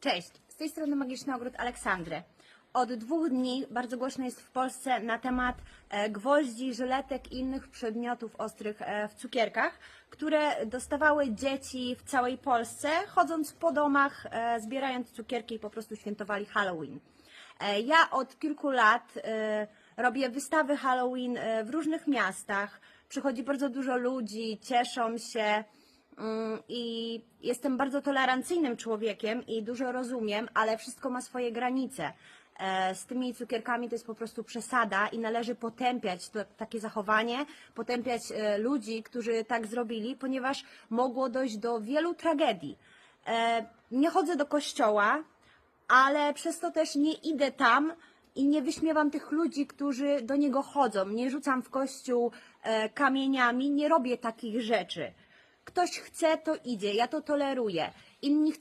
Cześć, z tej strony Magiczny Ogród Aleksandry. Od dwóch dni bardzo głośno jest w Polsce na temat e, gwoździ, żyletek i innych przedmiotów ostrych e, w cukierkach, które dostawały dzieci w całej Polsce, chodząc po domach, e, zbierając cukierki i po prostu świętowali Halloween. Ja od kilku lat robię wystawy Halloween w różnych miastach. Przychodzi bardzo dużo ludzi, cieszą się. Mm, I jestem bardzo tolerancyjnym człowiekiem i dużo rozumiem, ale wszystko ma swoje granice. E, Z tymi cukierkami to jest po prostu przesada i należy potępiać to, takie zachowanie, potępiać e, ludzi, którzy tak zrobili, ponieważ mogło dojść do wielu tragedii. E, Nie chodzę do kościoła, ale przez to też nie idę tam i nie wyśmiewam tych ludzi, którzy do niego chodzą. Nie rzucam w kościół kamieniami, nie robię takich rzeczy. Ktoś chce, to idzie, ja to toleruję. Inni chcą